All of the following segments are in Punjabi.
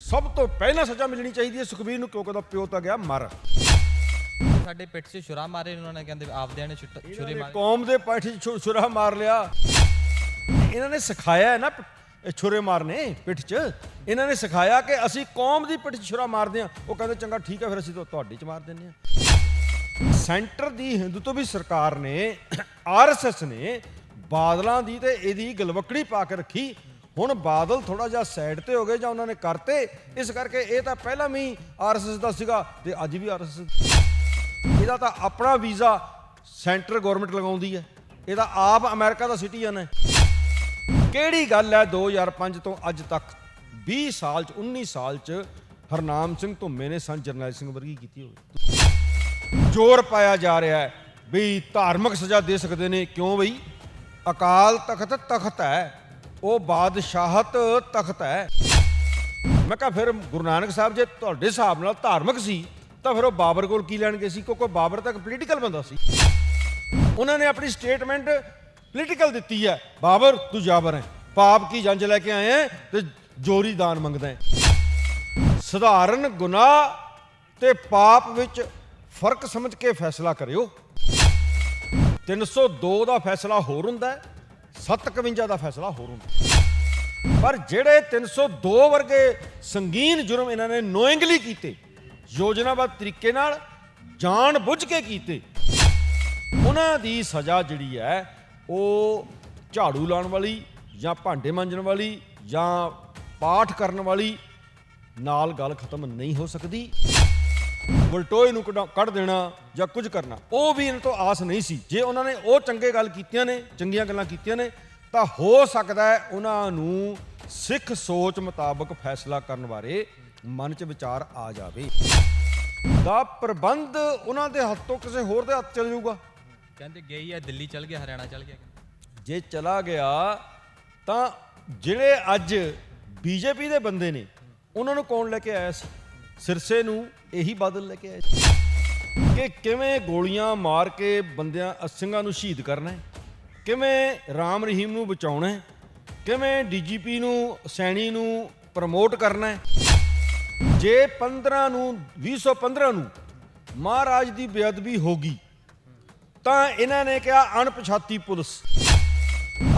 ਸਭ ਤੋਂ ਪਹਿਲਾਂ ਸਜ਼ਾ ਮਿਲਣੀ ਚਾਹੀਦੀ ਹੈ ਸੁਖਬੀਰ ਨੂੰ ਕਿਉਂਕਿ ਉਹਦਾ ਪਿਓ ਤਾਂ ਗਿਆ ਮਰ। ਸਾਡੇ ਪਿੱਠ 'ਚ ਛੁਰਾ ਮਾਰੇ ਉਹਨਾਂ ਨੇ ਕਹਿੰਦੇ ਆਪਦਿਆਂ ਨੇ ਛੁੱਟ- ਛੁਰੇ ਮਾਰੇ। ਕੌਮ ਦੇ ਪਾਠੀ ਛੁਰਾ ਮਾਰ ਲਿਆ। ਇਹਨਾਂ ਨੇ ਸਿਖਾਇਆ ਹੈ ਨਾ ਪ- ਇਹ ਛੁਰੇ ਮਾਰਨੇ ਪਿੱਠ 'ਚ। ਇਹਨਾਂ ਨੇ ਸਿਖਾਇਆ ਕਿ ਅਸੀਂ ਕੌਮ ਦੀ ਪਿੱਠ 'ਚ ਛੁਰਾ ਮਾਰਦੇ ਹਾਂ। ਉਹ ਕਹਿੰਦੇ ਚੰਗਾ ਠੀਕ ਹੈ ਫਿਰ ਅਸੀਂ ਤਾਂ ਤੁਹਾਡੀ 'ਚ ਮਾਰ ਦਿੰਦੇ ਹਾਂ। ਸੈਂਟਰ ਦੀ ਹਿੰਦੂਤਵੀ ਸਰਕਾਰ ਨੇ ਆਰਐਸਐਸ ਨੇ ਬਾਦਲਾਂ ਦੀ ਤੇ ਇਹਦੀ ਗਲਵਕੜੀ ਪਾ ਕੇ ਰੱਖੀ। ਹੁਣ ਬਾਦਲ ਥੋੜਾ ਜਿਹਾ ਸਾਈਡ ਤੇ ਹੋ ਗਏ ਜਾਂ ਉਹਨਾਂ ਨੇ ਕਰਤੇ, ਇਸ ਕਰਕੇ ਇਹ ਤਾਂ ਪਹਿਲਾਂ ਵੀ ਆਰਐਸਐਸ ਦਾ ਸੀਗਾ ਤੇ ਅੱਜ ਵੀ ਆਰਐਸਐਸ ਇਹਦਾ ਤਾਂ ਆਪਣਾ ਵੀਜ਼ਾ ਸੈਂਟਰ ਗਵਰਨਮੈਂਟ ਲਗਾਉਂਦੀ ਹੈ। ਇਹਦਾ ਆਪ ਅਮਰੀਕਾ ਦਾ ਸਿਟੀਜ਼ਨ ਹੈ। ਕਿਹੜੀ ਗੱਲ ਹੈ 2005 ਤੋਂ ਅੱਜ ਤੱਕ? 20 ਸਾਲ ਚ 19 ਸਾਲ ਚ ਹਰਨਾਮ ਸਿੰਘ ਧੁੰਮੇ ਨੇ ਸੰਤ ਜਰਨੈਲ ਸਿੰਘ ਵਰਗੀ ਕੀਤੀ ਹੋਵੇ। ਜ਼ੋਰ ਪਾਇਆ ਜਾ ਰਿਹਾ ਹੈ ਵੀ ਧਾਰਮਿਕ ਸਜ਼ਾ ਦੇ ਸਕਦੇ ਨੇ। ਕਿਉਂ ਬਈ? ਅਕਾਲ ਤਖਤ ਤਖਤ ਹੈ। ਉਹ ਬਾਦਸ਼ਾਹਤ ਤਖਤ ਹੈ। ਮੈਂ ਕਿਹਾ ਫਿਰ ਗੁਰੂ ਨਾਨਕ ਸਾਹਿਬ ਜੇ ਤੁਹਾਡੇ ਹਿਸਾਬ ਨਾਲ ਧਾਰਮਿਕ ਸੀ, ਤਾਂ ਫਿਰ ਉਹ ਬਾਬਰ ਕੋਲ ਕੀ ਲੈਣ ਗਏ ਸੀ? ਕਿਉਂਕਿ ਬਾਬਰ ਤਾਂ ਪੋਲੀਟੀਕਲ ਬੰਦਾ ਸੀ। ਉਹਨਾਂ ਨੇ ਆਪਣੀ ਸਟੇਟਮੈਂਟ ਪੋਲੀਟੀਕਲ ਦਿੱਤੀ ਹੈ। ਬਾਬਰ, ਤੂੰ ਜਾਬਰ ਹੈ ਪਾਪ ਕੀ ਜੰਜ ਲੈ ਕੇ ਆਏ ਹੈ ਤੇ ਜੋਰੀ ਦਾਨ ਮੰਗਦਾ ਹੈ। ਸਧਾਰਨ ਗੁਨਾਹ ਤੇ ਪਾਪ ਵਿੱਚ ਫ਼ਰਕ ਸਮਝ ਕੇ ਫੈਸਲਾ ਕਰਿਓ। 302 ਦਾ ਫੈਸਲਾ ਹੋਰ ਹੁੰਦਾ ਹੈ। 751 ਦਾ ਫੈਸਲਾ ਹੋਰ ਹੁੰਦਾ ਪਰ ਜਿਹੜੇ 302 ਵਰਗੇ ਸੰਗੀਨ ਜੁਰਮ ਇਹਨਾਂ ਨੇ ਨੋਇੰਗਲੀ ਕੀਤੇ ਯੋਜਨਾਬੱਧ ਤਰੀਕੇ ਨਾਲ ਜਾਣ ਬੁੱਝ ਕੇ ਕੀਤੇ, ਉਹਨਾਂ ਦੀ ਸਜ਼ਾ ਜਿਹੜੀ ਹੈ, ਉਹ ਝਾੜੂ ਲਾਉਣ ਵਾਲੀ ਜਾਂ ਭਾਂਡੇ ਮਾਂਜਣ ਵਾਲੀ ਜਾਂ ਪਾਠ ਕਰਨ ਵਾਲੀ ਨਾਲ ਗੱਲ ਖਤਮ ਨਹੀਂ ਹੋ ਸਕਦੀ। ਵਲਟੋਏ ਨੂੰ ਕਢਾ- ਕੱਢ ਦੇਣਾ ਜਾਂ ਕੁਝ ਕਰਨਾ। ਉਹ ਵੀ ਇਹਨਾਂ ਤੋਂ ਆਸ ਨਹੀਂ ਸੀ। ਜੇ ਉਹਨਾਂ ਨੇ ਉਹ ਚੰਗੇ ਗੱਲ ਕੀਤੀਆਂ ਨੇ ਚੰਗੀਆਂ ਗੱਲਾਂ ਕੀਤੀਆਂ ਨੇ ਤਾਂ ਹੋ ਸਕਦਾ ਹੈ ਉਹਨਾਂ ਨੂੰ ਸਿੱਖ ਸੋਚ ਮੁਤਾਬਕ ਫੈਸਲਾ ਕਰਨ ਬਾਰੇ ਮਨ 'ਚ ਵਿਚਾਰ ਆ ਜਾਵੇ। ਦਾ ਪ੍ਰਬੰਧ ਉਹਨਾਂ ਦੇ ਹੱਥੋਂ ਕਿਸੇ ਹੋਰ ਦੇ ਹੱਥ ਚਲ ਜਾਊਗਾ। ਕਹਿੰਦੇ ਗਈ ਹੈ ਦਿੱਲੀ ਚਲ ਗਿਆ ਹਰਿਆਣਾ ਚਲ ਗਿਆ। ਜੇ ਚਲਾ ਗਿਆ ਤਾਂ ਜਿਹੜੇ ਅੱਜ ਬੀਜੇਪੀ ਦੇ ਬੰਦੇ ਨੇ ਉਹਨਾਂ ਨੂੰ ਕੌਣ ਲੈ ਕੇ ਆਇਆ ਸੀ? ਸਿਰਸੇ ਨੂੰ ਇਹੀ ਬਾਦਲ ਲੈ ਕੇ ਆਇਆ ਸੀ। ਕਿ ਕਿਵੇਂ ਗੋਲੀਆਂ ਮਾਰ ਕੇ ਬੰਦਿਆਂ ਸਿੰਘਾਂ ਨੂੰ ਸ਼ਹੀਦ ਕਰਨਾ ਹੈ? ਕਿਵੇਂ ਰਾਮ ਰਹੀਮ ਨੂੰ ਬਚਾਉਣਾ ਹੈ? ਕਿਵੇਂ ਡੀਜੀਪੀ ਨੂੰ ਸੈਣੀ ਨੂੰ ਪ੍ਰਮੋਟ ਕਰਨਾ ਹੈ? ਜੇ 15 ਨੂੰ 2015 ਨੂੰ ਮਹਾਰਾਜ ਦੀ ਬੇਅਦਬੀ ਹੋਗੀ ਤਾਂ ਇਹਨਾਂ ਨੇ ਕਿਹਾ ਅਣਪਛਾਤੀ ਪੁਲਿਸ।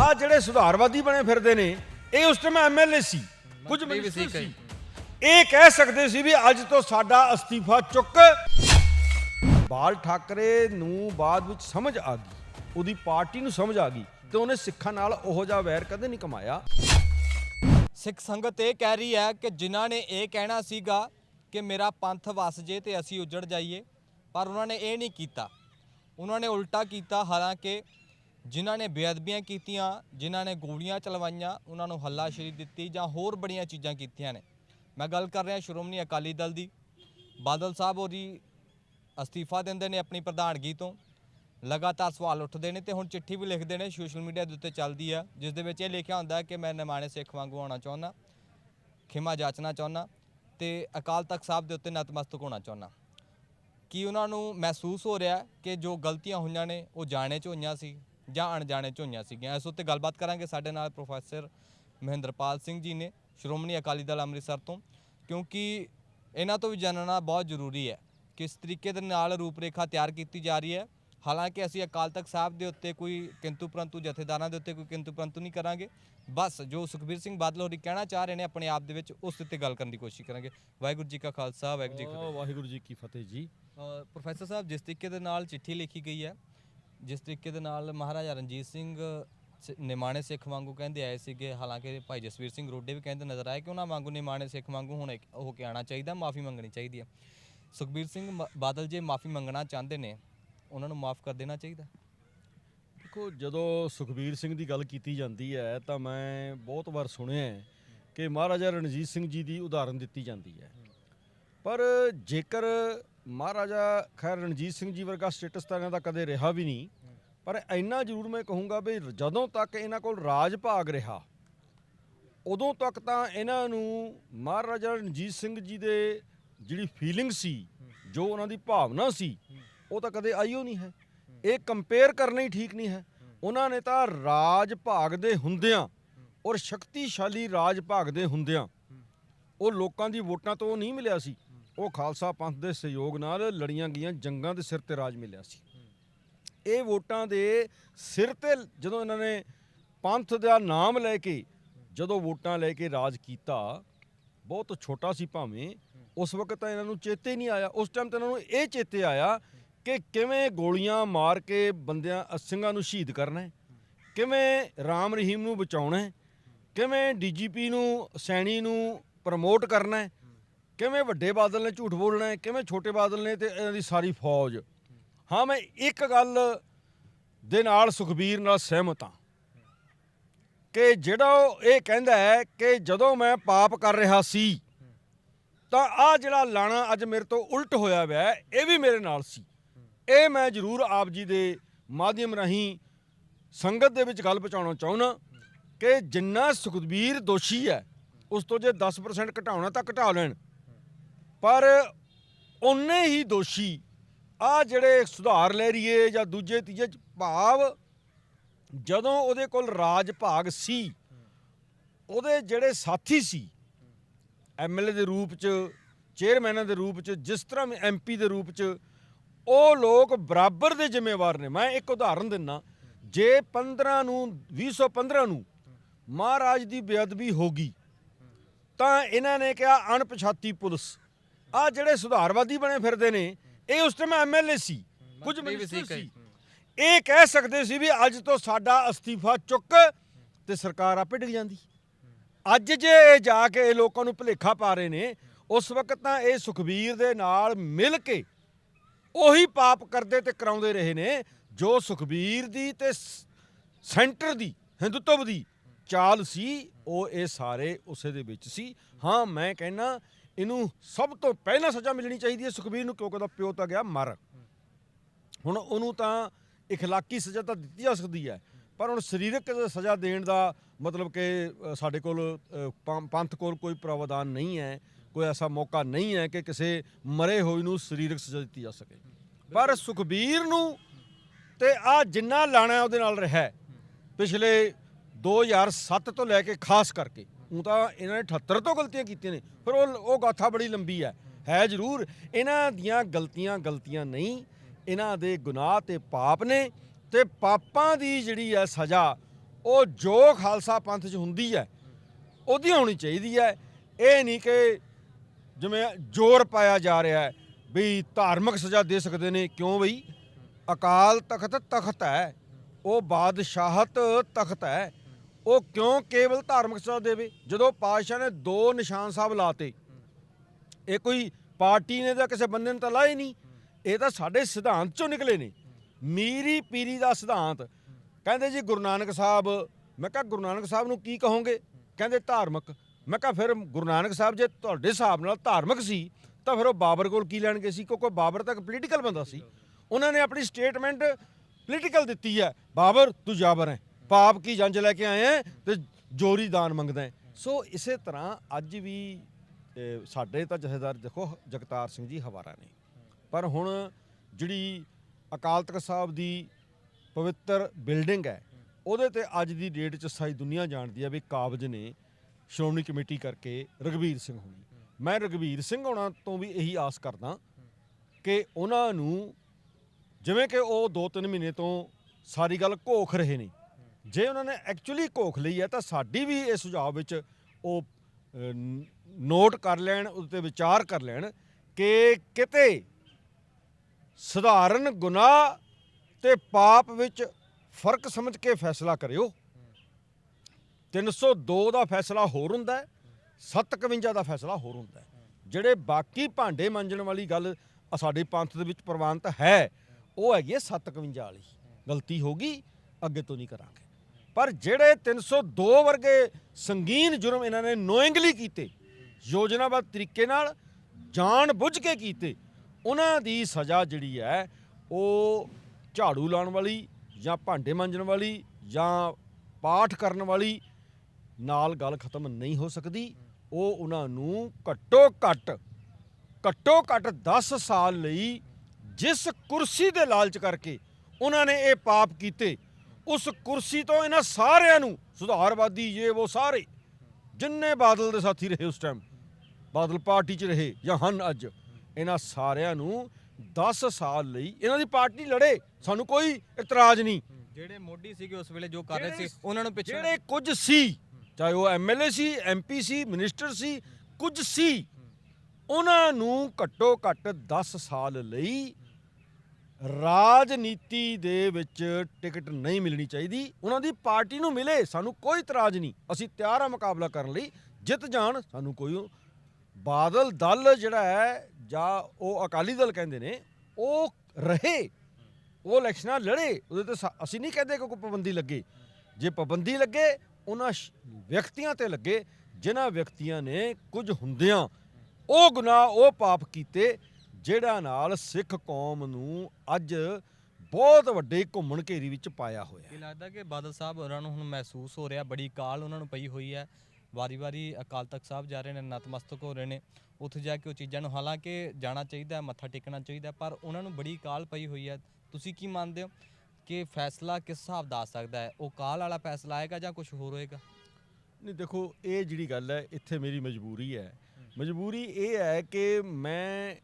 ਆ ਜਿਹੜੇ ਸੁਧਾਰਵਾਦੀ ਬਣੇ ਫਿਰਦੇ ਨੇ ਇਹ ਉਸ ਟਾਈਮ ਐਮਐਲਏ ਸੀ। ਕੁਝ ਮਿਨਿਸਟਰ ਸੀ ਸੀ। ਇਹ ਕਹਿ ਸਕਦੇ ਸੀ ਵੀ ਅੱਜ ਤੋਂ ਸਾਡਾ ਅਸਤੀਫਾ ਚੁੱਕ। ਬਾਲ ਠਾਕਰੇ ਨੂੰ ਬਾਅਦ ਵਿੱਚ ਸਮਝ ਆ ਗਈ। ਉਹਦੀ ਪਾਰਟੀ ਨੂੰ ਸਮਝ ਆ ਗਈ ਤੇ ਉਹਨੇ ਸਿੱਖਾਂ ਨਾਲ ਉਹੋ ਜਿਹਾ ਵੈਰ ਕਦੇ ਨਹੀਂ ਕਮਾਇਆ। ਸਿੱਖ ਸੰਗਤ ਇਹ ਕਹਿ ਰਹੀ ਹੈ ਕਿ ਜਿਨ੍ਹਾਂ ਨੇ ਇਹ ਕਹਿਣਾ ਸੀਗਾ ਕਿ ਮੇਰਾ ਪੰਥ ਵਸ ਜੇ ਤੇ ਅਸੀਂ ਉਜੜ ਜਾਈਏ, ਪਰ ਉਹਨਾਂ ਨੇ ਇਹ ਨਹੀਂ ਕੀਤਾ। ਉਹਨਾਂ ਨੇ ਉਲਟਾ ਕੀਤਾ, ਹਾਲਾਂਕਿ ਜਿਨ੍ਹਾਂ ਨੇ ਬੇਅਦਬੀਆਂ ਕੀਤੀਆਂ, ਜਿਨ੍ਹਾਂ ਨੇ ਗੋਲੀਆਂ ਚਲਵਾਈਆਂ ਉਹਨਾਂ ਨੂੰ ਹੱਲਾਸ਼ੇਰੀ ਦਿੱਤੀ ਜਾਂ ਹੋਰ ਬੜੀਆਂ ਚੀਜ਼ਾਂ ਕੀਤੀਆਂ ਨੇ। ਮੈਂ ਗੱਲ ਕਰ ਰਿਹਾ ਸ਼੍ਰੋਮਣੀ ਅਕਾਲੀ ਦਲ ਦੀ। ਬਾਦਲ ਸਾਹਿਬ ਹੋਰੀ ਅਸਤੀਫਾ ਦਿੰਦੇ ਨੇ ਆਪਣੀ ਪ੍ਰਧਾਨਗੀ ਤੋਂ। ਲਗਾਤਾਰ ਸਵਾਲ ਉੱਠਦੇ ਨੇ ਤੇ ਹੁਣ ਚਿੱਠੀ ਵੀ ਲਿਖਦੇ ਨੇ, ਸੋਸ਼ਲ ਮੀਡੀਆ ਦੇ ਉੱਤੇ ਚੱਲਦੀ ਆ, ਜਿਸ ਦੇ ਵਿੱਚ ਇਹ ਲਿਖਿਆ ਹੁੰਦਾ ਕਿ ਮੈਂ ਨਿਮਾਣੇ ਸਿੱਖ ਵਾਂਗੂ ਆਉਣਾ ਚਾਹੁੰਦਾ, ਖਿਮਾ ਜਾਚਣਾ ਚਾਹੁੰਦਾ ਤੇ ਅਕਾਲ ਤਖਤ ਸਾਹਿਬ ਦੇ ਉੱਤੇ ਨਤਮਸਤਕ ਹੋਣਾ ਚਾਹੁੰਦਾ। ਕੀ ਉਹਨਾਂ ਨੂੰ ਮਹਿਸੂਸ ਹੋ ਰਿਹਾ ਕਿ ਜੋ ਗਲਤੀਆਂ ਹੋਈਆਂ ਨੇ, ਉਹ ਜਾਣੇ ਚ ਹੋਈਆਂ ਸੀ ਜਾਂ ਅਣਜਾਣੇ ਚ ਹੋਈਆਂ ਸੀਗੀਆਂ? ਇਸ ਉੱਤੇ ਗੱਲਬਾਤ ਕਰਾਂਗੇ। ਸਾਡੇ ਨਾਲ ਪ੍ਰੋਫੈਸਰ ਮਹਿੰਦਰਪਾਲ ਸਿੰਘ ਜੀ ਨੇ। ਸ਼੍ਰੋਮਣੀ ਅਕਾਲੀ ਦਲ ਅੰਮ੍ਰਿਤਸਰ ਤੋਂ ਕਿਉਂਕਿ ਇਹਨਾਂ ਤੋਂ ਵੀ ਜਾਣਨਾ ਬਹੁਤ ਜ਼ਰੂਰੀ ਹੈ ਕਿਸ ਤਰੀਕੇ ਦੇ ਨਾਲ ਰੂਪਰੇਖਾ ਤਿਆਰ ਕੀਤੀ ਜਾ ਰਹੀ ਹੈ। ਹਾਲਾਂਕਿ ਅਸੀਂ ਅਕਾਲ ਤਖਤ ਸਾਹਿਬ ਦੇ ਉੱਤੇ ਕੋਈ ਕਿੰਤੂ ਪ੍ਰੰਤੂ ਜਥੇਦਾਰਾਂ ਦੇ ਉੱਤੇ ਕੋਈ ਕਿੰਤੂ ਪ੍ਰੰਤੂ ਨਹੀਂ ਕਰਾਂਗੇ। ਬਸ ਜੋ ਸੁਖਬੀਰ ਸਿੰਘ ਬਾਦਲ ਹੋਰੀ ਕਹਿਣਾ ਚਾਹ ਰਹੇ ਨੇ ਆਪਣੇ ਆਪ ਦੇ ਵਿੱਚ ਉਸ ਉੱਤੇ ਗੱਲ ਕਰਨ ਦੀ ਕੋਸ਼ਿਸ਼ ਕਰਾਂਗੇ। ਵਾਹਿਗੁਰੂ ਜੀ ਕਾ ਖਾਲਸਾ ਵਾਹਿਗੁਰੂ ਜੀ ਕੀ ਫਤਿਹ। ਵਾਹਿਗੁਰੂ ਜੀ ਕੀ ਫਤਿਹ ਜੀ। ਪ੍ਰੋਫੈਸਰ ਸਾਹਿਬ ਜਿਸ ਤਰੀਕੇ ਦੇ ਨਾਲ ਚਿੱਠੀ ਲਿਖੀ ਗਈ ਹੈ ਜਿਸ ਤਰੀਕੇ ਦੇ ਨਾਲ ਮਹਾਰਾਜਾ ਰਣਜੀਤ ਸਿੰਘ ਸ- ਨਿਮਾਣੇ ਸਿੱਖ ਵਾਂਗੂ ਕਹਿੰਦੇ ਆਏ ਸੀਗੇ, ਹਾਲਾਂਕਿ ਭਾਈ ਜਸਵੀਰ ਸਿੰਘ ਰੋਡੇ ਵੀ ਕਹਿੰਦੇ ਨਜ਼ਰ ਆਏ ਕਿ ਉਹਨਾਂ ਵਾਂਗੂ ਨਿਮਾਣੇ ਸਿੱਖ ਵਾਂਗੂ ਹੁਣ ਇੱਕ ਹੋ ਕੇ ਆਣਾ ਚਾਹੀਦਾ, ਮਾਫੀ ਮੰਗਣੀ ਚਾਹੀਦੀ ਹੈ। ਸੁਖਬੀਰ ਸਿੰਘ ਮ- ਬਾਦਲ ਜੇ ਮਾਫੀ ਮੰਗਣਾ ਚਾਹੁੰਦੇ ਨੇ, ਉਹਨਾਂ ਨੂੰ ਮਾਫ ਕਰ ਦੇਣਾ ਚਾਹੀਦਾ? ਦੇਖੋ, ਜਦੋਂ ਸੁਖਬੀਰ ਸਿੰਘ ਦੀ ਗੱਲ ਕੀਤੀ ਜਾਂਦੀ ਹੈ, ਤਾਂ ਮੈਂ ਬਹੁਤ ਵਾਰ ਸੁਣਿਆ ਹੈ ਕਿ ਮਹਾਰਾਜਾ ਰਣਜੀਤ ਸਿੰਘ ਜੀ ਦੀ ਉਦਾਹਰਨ ਦਿੱਤੀ ਜਾਂਦੀ ਹੈ। ਪਰ ਜੇਕਰ ਮਹਾਰਾਜਾ, ਖੈਰ ਰਣਜੀਤ ਸਿੰਘ ਜੀ ਵਰਗਾ ਸਟੇਟਸ ਤਾਂ ਇਹਨਾਂ ਦਾ ਕਦੇ ਰਿਹਾ ਵੀ ਨਹੀਂ ਪਰ ਇੰਨਾ ਜ਼ਰੂਰ ਮੈਂ ਕਹੂੰਗਾ ਵੀ ਜਦੋਂ ਤੱਕ ਇਹਨਾਂ ਕੋਲ ਰਾਜ ਭਾਗ ਰਿਹਾ, ਉਦੋਂ ਤੱਕ ਤਾਂ ਇਹਨਾਂ ਨੂੰ ਮਹਾਰਾਜਾ ਰਣਜੀਤ ਸਿੰਘ ਜੀ ਦੇ ਜਿਹੜੀ ਫੀਲਿੰਗ ਸੀ, ਜੋ ਉਹਨਾਂ ਦੀ ਭਾਵਨਾ ਸੀ, ਉਹ ਤਾਂ ਕਦੇ ਆਈਓ ਨਹੀਂ ਹੈ। ਇਹ ਕੰਪੇਅਰ ਕਰਨਾ ਹੀ ਠੀਕ ਨਹੀਂ ਹੈ। ਉਹਨਾਂ ਨੇ ਤਾਂ ਰਾਜ ਭਾਗ ਦੇ ਹੁੰਦਿਆਂ ਔਰ ਸ਼ਕਤੀਸ਼ਾਲੀ ਰਾਜ ਭਾਗ ਦੇ ਹੁੰਦਿਆਂ ਉਹ ਲੋਕਾਂ ਦੀ ਵੋਟਾਂ ਤੋਂ ਨਹੀਂ ਮਿਲਿਆ ਸੀ। ਉਹ ਖਾਲਸਾ ਪੰਥ ਦੇ ਸਹਿਯੋਗ ਨਾਲ ਲੜੀਆਂ ਗਈਆਂ ਜੰਗਾਂ ਦੇ ਸਿਰ ਤੇ ਰਾਜ ਮਿਲਿਆ ਸੀ। ਇਹ ਵੋਟਾਂ ਦੇ ਸਿਰ ਤੇ ਜਦੋਂ ਇਹਨਾਂ ਨੇ ਪੰਥ ਦਾ ਨਾਮ ਲੈ ਕੇ ਜਦੋਂ ਵੋਟਾਂ ਲੈ ਕੇ ਰਾਜ ਕੀਤਾ, ਬਹੁਤ ਛੋਟਾ ਸੀ ਭਾਵੇਂ, ਉਸ ਵਕਤ ਤਾਂ ਇਹਨਾਂ ਨੂੰ ਚੇਤੇ ਹੀ ਨਹੀਂ ਆਇਆ। ਉਸ ਟਾਈਮ ਤਾਂ ਇਹਨਾਂ ਨੂੰ ਇਹ ਚੇਤੇ ਆਇਆ ਕਿ ਕਿਵੇਂ ਗੋਲੀਆਂ ਮਾਰ ਕੇ ਬੰਦਿਆਂ ਸਿੰਘਾਂ ਨੂੰ ਸ਼ਹੀਦ ਕਰਨਾ ਹੈ, ਕਿਵੇਂ ਰਾਮ ਰਹੀਮ ਨੂੰ ਬਚਾਉਣਾ ਹੈ, ਕਿਵੇਂ ਡੀਜੀਪੀ ਨੂੰ, ਸੈਣੀ ਨੂੰ ਪ੍ਰਮੋਟ ਕਰਨਾ ਹੈ, ਕਿਵੇਂ ਵੱਡੇ ਬਾਦਲ ਨੇ ਝੂਠ ਬੋਲਣਾ ਹੈ, ਕਿਵੇਂ ਛੋਟੇ ਬਾਦਲ ਨੇ ਤੇ ਇਹਨਾਂ ਦੀ ਸਾਰੀ ਫੌਜ। ਹਾਂ, ਮੈਂ ਇੱਕ ਗੱਲ ਦੇ ਨਾਲ ਸੁਖਬੀਰ ਨਾਲ ਸਹਿਮਤ ਹਾਂ ਕਿ ਜਿਹੜਾ ਉਹ ਇਹ ਕਹਿੰਦਾ ਹੈ ਕਿ ਜਦੋਂ ਮੈਂ ਪਾਪ ਕਰ ਰਿਹਾ ਸੀ, ਤਾਂ ਆ ਜਿਹੜਾ ਲਾਣਾ ਅੱਜ ਮੇਰੇ ਤੋਂ ਉਲਟ ਹੋਇਆ ਹੋਇਆ ਇਹ ਵੀ ਮੇਰੇ ਨਾਲ ਸੀ। ਇਹ ਮੈਂ ਜ਼ਰੂਰ ਆਪ ਜੀ ਦੇ ਮਾਧਿਅਮ ਰਾਹੀਂ ਸੰਗਤ ਦੇ ਵਿੱਚ ਗੱਲ ਪਹੁੰਚਾਉਣਾ ਚਾਹੁੰਦਾ ਕਿ ਜਿੰਨਾ ਸੁਖਬੀਰ ਦੋਸ਼ੀ ਹੈ, ਉਸ ਤੋਂ ਜੇ 10% ਘਟਾਉਣਾ ਤਾਂ ਘਟਾ ਲੈਣ। ਪਰ ਉਨੇ ਹੀ ਦੋਸ਼ੀ ਆ ਜਿਹੜੇ ਸੁਧਾਰ ਲੈ ਰਹੀਏ ਜਾਂ ਦੂਜੇ ਤੀਜੇ ਚ ਭਾਵ, ਜਦੋਂ ਉਹਦੇ ਕੋਲ ਰਾਜ ਭਾਗ ਸੀ, ਉਹਦੇ ਜਿਹੜੇ ਸਾਥੀ ਸੀ ਐਮਐਲਏ ਦੇ ਰੂਪ ਚ, ਚੇਅਰਮੈਨਾਂ ਦੇ ਰੂਪ ਚ, ਜਿਸ ਤਰ੍ਹਾਂ ਵੀ ਐਮਪੀ ਦੇ ਰੂਪ ਚ, ਉਹ ਲੋਕ ਬਰਾਬਰ ਦੇ ਜ਼ਿੰਮੇਵਾਰ ਨੇ। ਮੈਂ ਇੱਕ ਉਦਾਹਰਨ ਦਿੰਨਾ। ਜੇ 15 ਨੂੰ 2015 ਨੂੰ ਮਹਾਰਾਜ ਦੀ ਬੇਅਦਬੀ ਹੋ ਗਈ, ਤਾਂ ਇਹਨਾਂ ਨੇ ਕਿਹਾ ਅਣਪਛਾਤੀ ਪੁਲਿਸ। ਆ ਜਿਹੜੇ ਸੁਧਾਰਵਾਦੀ ਬਣੇ ਫਿਰਦੇ ਨੇ ਇਹ ਉਸ ਟਾਈਮ ਐਮਐਲਏ ਸੀ ਕੁਝ ਮਿਨਿਸਟਰ ਸੀ। ਇਹ ਕਹਿ ਸਕਦੇ ਸੀ ਵੀ ਅੱਜ ਤੋਂ ਸਾਡਾ ਅਸਤੀਫਾ ਚੁੱਕ ਤੇ ਸਰਕਾਰ ਆਪੇ ਡਿੱਗ ਜਾਂਦੀ। ਅੱਜ ਜੇ ਇਹ ਜਾ ਕੇ ਇਹ ਲੋਕਾਂ ਨੂੰ ਭੁਲੇਖਾ ਪਾ ਰਹੇ ਨੇ ਉਸ ਵਕਤ ਤਾਂ ਇਹ ਸੁਖਬੀਰ ਦੇ ਨਾਲ ਮਿਲ ਕੇ ਉਹੀ ਪਾਪ ਕਰਦੇ ਤੇ ਕਰਾਉਂਦੇ ਰਹੇ ਨੇ ਜੋ ਸੁਖਬੀਰ ਦੀ ਤੇ ਸੈਂਟਰ ਦੀ ਹਿੰਦੂਤਵ ਦੀ ਚਾਲ ਸੀ ਉਹ ਇਹ ਸਾਰੇ ਉਸੇ ਦੇ ਵਿੱਚ ਸੀ। ਹਾਂ ਮੈਂ ਕਹਿੰਨਾ ਇਹਨੂੰ ਸਭ ਤੋਂ ਪਹਿਲਾਂ ਸਜ਼ਾ ਮਿਲਣੀ ਚਾਹੀਦੀ ਹੈ। ਸੁਖਬੀਰ ਨੂੰ ਕਿਉਂਕਿ ਉਹਦਾ ਪਿਓ ਤਾਂ ਗਿਆ ਮਰ। ਹੁਣ ਉਹਨੂੰ ਤਾਂ ਇਖਲਾਕੀ ਸਜ਼ਾ ਤਾਂ ਦਿੱਤੀ ਜਾ ਸਕਦੀ ਹੈ। ਪਰ ਹੁਣ ਸਰੀਰਕ ਸਜ਼ਾ ਦੇਣ ਦਾ ਮਤਲਬ ਕਿ ਸਾਡੇ ਕੋਲ ਪੰਥ ਕੋਲ ਕੋਈ ਪ੍ਰਾਵਧਾਨ ਨਹੀਂ ਹੈ। ਕੋਈ ਐਸਾ ਮੌਕਾ ਨਹੀਂ ਹੈ ਕਿ ਕਿਸੇ ਮਰੇ ਹੋਏ ਨੂੰ ਸਰੀਰਕ ਸਜ਼ਾ ਦਿੱਤੀ ਜਾ ਸਕੇ। ਪਰ ਸੁਖਬੀਰ ਨੂੰ ਤੇ ਆ ਜਿੰਨਾ ਲਾਣਾ ਉਹਦੇ ਨਾਲ ਰਿਹਾ ਹੈ, ਪਿਛਲੇ 2007 ਤੋਂ ਲੈ ਕੇ ਖਾਸ ਕਰਕੇ ਹੁਣ ਤਾਂ ਇਹਨਾਂ ਨੇ 78 ਤੋਂ ਗਲਤੀਆਂ ਕੀਤੀਆਂ ਨੇ। ਫਿਰ ਉਹ ਉਹ ਗਾਥਾ ਬੜੀ ਲੰਬੀ ਹੈ। ਹੈ ਜ਼ਰੂਰ, ਇਹਨਾਂ ਦੀਆਂ ਗਲਤੀਆਂ ਗਲਤੀਆਂ ਨਹੀਂ, ਇਹਨਾਂ ਦੇ ਗੁਨਾਹ ਤੇ ਪਾਪ ਨੇ ਤੇ ਪਾਪਾਂ ਦੀ ਜਿਹੜੀ ਹੈ ਸਜ਼ਾ, ਉਹ ਜੋ ਖਾਲਸਾ ਪੰਥ 'ਚ ਹੁੰਦੀ ਹੈ, ਉਹਦੀ ਹੋਣੀ ਚਾਹੀਦੀ ਹੈ। ਇਹ ਨਹੀਂ ਕਿ ਜਿਵੇਂ ਜ਼ੋਰ ਪਾਇਆ ਜਾ ਰਿਹਾ ਹੈ ਵੀ ਧਾਰਮਿਕ ਸਜ਼ਾ ਦੇ ਸਕਦੇ ਨੇ, ਕਿਉਂ ਬਈ? ਅਕਾਲ ਤਖਤ ਤਖਤ ਹੈ, ਉਹ ਬਾਦਸ਼ਾਹਤ ਤਖਤ ਹੈ। ਉਹ ਕਿਉਂ ਕੇਵਲ ਧਾਰਮਿਕ ਸਜ਼ਾ ਦੇਵੇ? ਜਦੋਂ ਪਾਤਸ਼ਾਹ ਨੇ ਦੋ ਨਿਸ਼ਾਨ ਸਾਹਿਬ ਲਾਤੇ। ਇਹ ਕੋਈ ਪਾਰਟੀ ਨੇ ਜਾਂ ਕਿਸੇ ਬੰਦੇ ਨੇ ਤਾਂ ਲਾਏ ਨਹੀਂ। ਇਹ ਤਾਂ ਸਾਡੇ ਸਿਧਾਂਤ ਚੋਂ ਨਿਕਲੇ ਨੇ। ਮੀਰੀ ਪੀਰੀ ਦਾ ਸਿਧਾਂਤ। ਕਹਿੰਦੇ ਜੀ ਗੁਰੂ ਨਾਨਕ ਸਾਹਿਬ, ਮੈਂ ਕਿਹਾ ਗੁਰੂ ਨਾਨਕ ਸਾਹਿਬ ਨੂੰ ਕੀ ਕਹੋਗੇ? ਕਹਿੰਦੇ ਧਾਰਮਿਕ। ਮੈਂ ਕਿਹਾ ਫਿਰ ਗੁਰੂ ਨਾਨਕ ਸਾਹਿਬ ਜੇ ਤੁਹਾਡੇ ਹਿਸਾਬ ਨਾਲ ਧਾਰਮਿਕ ਸੀ, ਤਾਂ ਫਿਰ ਉਹ ਬਾਬਰ ਕੋਲ ਕੀ ਲੈਣ ਗਏ ਸੀ? ਕਿਉਂਕਿ ਬਾਬਰ ਤਾਂ ਇੱਕ ਪੋਲੀਟੀਕਲ ਬੰਦਾ ਸੀ। ਉਹਨਾਂ ਨੇ ਆਪਣੀ ਸਟੇਟਮੈਂਟ ਪੋਲੀਟੀਕਲ ਦਿੱਤੀ ਹੈ। ਬਾਬਰ, ਤੂੰ ਜਾਬਰ ਹੈ। ਪਾਪ ਕੀ ਜੰਜ ਲੈ ਕੇ ਆਏ ਹੈ ਤੇ ਜੋਰੀ ਦਾਨ ਮੰਗਦਾ ਹੈ ਸੋ ਇਸੇ ਤਰ੍ਹਾਂ ਅੱਜ ਵੀ ਸਾਡੇ ਤਾਂ ਜਥੇਦਾਰ ਦੇਖੋ, ਜਗਤਾਰ ਸਿੰਘ ਜੀ ਹਵਾਰਾ ਨੇ। ਪਰ ਹੁਣ ਜਿਹੜੀ ਅਕਾਲ ਤਖਤ ਸਾਹਿਬ ਦੀ ਪਵਿੱਤਰ ਬਿਲਡਿੰਗ ਹੈ, ਉਹਦੇ ਤੇ ਅੱਜ ਦੀ ਡੇਟ 'ਚ ਸਾਰੀ ਦੁਨੀਆ ਜਾਣਦੀ ਹੈ ਵੀ ਕਾਬਜ ਨੇ ਸ਼੍ਰੋਮਣੀ ਕਮੇਟੀ ਕਰਕੇ ਰਗਵੀਰ ਸਿੰਘ ਹੋਣੀ। ਮੈਂ ਰਗਵੀਰ ਸਿੰਘ ਹੋਣਾ ਤੋਂ ਵੀ ਇਹੀ ਆਸ ਕਰਦਾ ਕਿ ਉਹਨਾਂ ਨੂੰ ਜਿਵੇਂ ਕਿ ਉਹ 2-3 ਮਹੀਨੇ ਤੋਂ ਸਾਰੀ ਗੱਲ ਘੋਖ ਰਹੇ ਨੇ ਜੇ ਉਹਨਾਂ ਨੇ ਐਕਚੁਅਲੀ ਘੋਖ ਲਈ ਹੈ, ਤਾਂ ਸਾਡੀ ਵੀ ਇਹ ਸੁਝਾਅ ਵਿੱਚ ਉਹ ਨੋਟ ਕਰ ਲੈਣ ਉਸ ਤੇ ਵਿਚਾਰ ਕਰ ਲੈਣ ਕਿ ਕਿਤੇ ਸਧਾਰਨ ਗੁਨਾਹ ਤੇ ਪਾਪ ਵਿੱਚ ਫ਼ਰਕ ਸਮਝ ਕੇ ਫੈਸਲਾ ਕਰਿਓ। 302 ਦਾ ਫੈਸਲਾ ਹੋਰ ਹੁੰਦਾ ਹੈ 751 ਦਾ ਫੈਸਲਾ ਹੋਰ ਹੁੰਦਾ ਹੈ। ਜਿਹੜੇ ਬਾਕੀ ਭਾਂਡੇ ਮੰਜਣ ਵਾਲੀ ਗੱਲ ਸਾਡੇ ਪੰਥ ਦੇ ਵਿੱਚ ਪ੍ਰਵਾਨਤ ਹੈ, ਉਹ ਹੈਗੀ ਹੈ 751 ਵਾਲੀ। ਗਲਤੀ ਹੋ ਗਈ, ਅੱਗੇ ਤੋਂ ਨਹੀਂ ਕਰਾਂਗੇ। ਪਰ ਜਿਹੜੇ 302 ਵਰਗੇ ਸੰਗੀਨ ਜੁਰਮ ਇਹਨਾਂ ਨੇ ਨੋਇੰਗਲੀ ਕੀਤੇ, ਯੋਜਨਾਬੱਧ ਤਰੀਕੇ ਨਾਲ ਜਾਣ ਬੁੱਝ ਕੇ ਕੀਤੇ, ਉਹਨਾਂ ਦੀ ਸਜ਼ਾ ਜਿਹੜੀ ਹੈ, ਉਹ ਝਾੜੂ ਲਾਉਣ ਵਾਲੀ ਜਾਂ ਭਾਂਡੇ ਮਾਂਜਣ ਵਾਲੀ ਜਾਂ ਪਾਠ ਕਰਨ ਵਾਲੀ ਨਾਲ ਗੱਲ ਖਤਮ ਨਹੀਂ ਹੋ ਸਕਦੀ। ਉਹ ਉਹਨਾਂ ਨੂੰ ਘੱਟੋ ਘੱਟ ਘੱਟੋ ਘੱਟ 10 ਸਾਲ ਲਈ ਜਿਸ ਕੁਰਸੀ ਦੇ ਲਾਲਚ ਕਰਕੇ ਉਹਨਾਂ ਨੇ ਇਹ ਪਾਪ ਕੀਤੇ ਉਸ ਕੁਰਸੀ ਤੋਂ ਇਹਨਾਂ ਸਾਰਿਆਂ ਨੂੰ ਸੁਧਾਰਵਾਦੀ ਇਹ ਉਹ ਸਾਰੇ ਜਿੰਨੇ ਬਾਦਲ ਦੇ ਸਾਥੀ ਰਹੇ ਉਸ ਟਾਈਮ ਬਾਦਲ ਪਾਰਟੀ 'ਚ ਰਹੇ ਜਾਂ ਹਨ ਅੱਜ ਇਹਨਾਂ ਸਾਰਿਆਂ ਨੂੰ 10 ਸਾਲ ਲਈ ਇਹਨਾਂ ਦੀ ਪਾਰਟੀ ਲੜੇ ਸਾਨੂੰ ਕੋਈ ਇਤਰਾਜ਼ ਨਹੀਂ। ਜਿਹੜੇ ਮੋਢੀ ਸੀਗੇ ਉਸ ਵੇਲੇ ਜੋ ਕਰ ਰਹੇ ਸੀ ਉਹਨਾਂ ਨੂੰ ਪਿੱਛੇ ਜਿਹੜੇ ਕੁਝ ਸੀ ਚਾਹੇ ਉਹ ਐਮਐਲਏ ਸੀ ਐਮਪੀ ਸੀ ਮਿਨਿਸਟਰ ਸੀ ਕੁਝ ਸੀ ਉਹਨਾਂ ਨੂੰ ਘੱਟੋ ਘੱਟ 10 ਸਾਲ ਲਈ ਰਾਜਨੀਤੀ ਦੇ ਵਿੱਚ ਟਿਕਟ ਨਹੀਂ ਮਿਲਣੀ ਚਾਹੀਦੀ। ਉਹਨਾਂ ਦੀ ਪਾਰਟੀ ਨੂੰ ਮਿਲੇ, ਸਾਨੂੰ ਕੋਈ ਇਤਰਾਜ਼ ਨਹੀਂ। ਅਸੀਂ ਤਿਆਰ ਆ ਮੁਕਾਬਲਾ ਕਰਨ ਲਈ। ਜਿੱਤ ਜਾਣ, ਸਾਨੂੰ ਕੋਈ ਬਾਦਲ ਦਲ ਜਿਹੜਾ ਹੈ ਜਾਂ ਉਹ ਅਕਾਲੀ ਦਲ ਕਹਿੰਦੇ ਨੇ, ਉਹ ਰਹੇ, ਉਹ ਇਲੈਕਸ਼ਨਾਂ ਲੜੇ। ਉਹਦੇ ਤੇ ਸਾ- ਅਸੀਂ ਨਹੀਂ ਕਹਿੰਦੇ ਕਿ ਕੋਈ ਪਾਬੰਦੀ ਲੱਗੇ। ਜੇ ਪਾਬੰਦੀ ਲੱਗੇ, ਉਹਨਾਂ ਸ਼- ਵਿਅਕਤੀਆਂ ਤੇ ਲੱਗੇ, ਜਿਨ੍ਹਾਂ ਵਿਅਕਤੀਆਂ ਨੇ ਕੁਝ ਹੁੰਦਿਆਂ ਉਹ ਗੁਨਾਹ, ਉਹ ਪਾਪ ਕੀਤੇ ਜਿਹੜਾ ਨਾਲ ਸਿੱਖ ਕੌਮ ਨੂੰ ਅੱਜ ਬਹੁਤ ਵੱਡੇ ਘੁੰਮਣ ਘੇਰੀ ਵਿੱਚ ਪਾਇਆ ਹੋਇਆ। ਕੀ ਲੱਗਦਾ ਕਿ ਬਾਦਲ ਸਾਹਿਬ ਉਹਨਾਂ ਨੂੰ ਹੁਣ ਮਹਿਸੂਸ ਹੋ ਰਿਹਾ ਬੜੀ ਕਾਲ ਉਹਨਾਂ ਨੂੰ ਪਈ ਹੋਈ ਹੈ। ਵਾਰੀ-ਵਾਰੀ ਅਕਾਲ ਤਖਤ ਸਾਹਿਬ ਜਾ ਰਹੇ ਨੇ ਨਤਮਸਤਕ ਹੋ ਰਹੇ ਨੇ। ਉੱਥੇ ਜਾ ਕੇ ਉਹ ਚੀਜ਼ਾਂ ਨੂੰ ਹਾਲਾਂਕਿ ਜਾਣਾ ਚਾਹੀਦਾ ਹੈ, ਮੱਥਾ ਟੇਕਣਾ ਚਾਹੀਦਾ ਹੈ, ਪਰ ਉਹਨਾਂ ਨੂੰ ਬੜੀ ਕਾਲ ਪਈ ਹੋਈ ਹੈ। ਤੁਸੀਂ ਕੀ ਮੰਨਦੇ ਹੋ ਕਿ ਫੈਸਲਾ ਕਿਸ ਹਿਸਾਬ ਦਾ ਆ ਸਕਦਾ ਹੈ? ਉਹ ਕਾਲ ਵਾਲਾ ਫੈਸਲਾ ਆਏਗਾ ਜਾਂ ਕੁਝ ਹੋਰ ਹੋਏਗਾ? ਨਹੀਂ ਦੇਖੋ ਇਹ ਜਿਹੜੀ ਗੱਲ ਹੈ ਇੱਥੇ ਮੇਰੀ ਮਜਬੂਰੀ ਹੈ। ਮਜਬੂਰੀ ਇਹ ਹੈ ਕਿ ਮੈਂ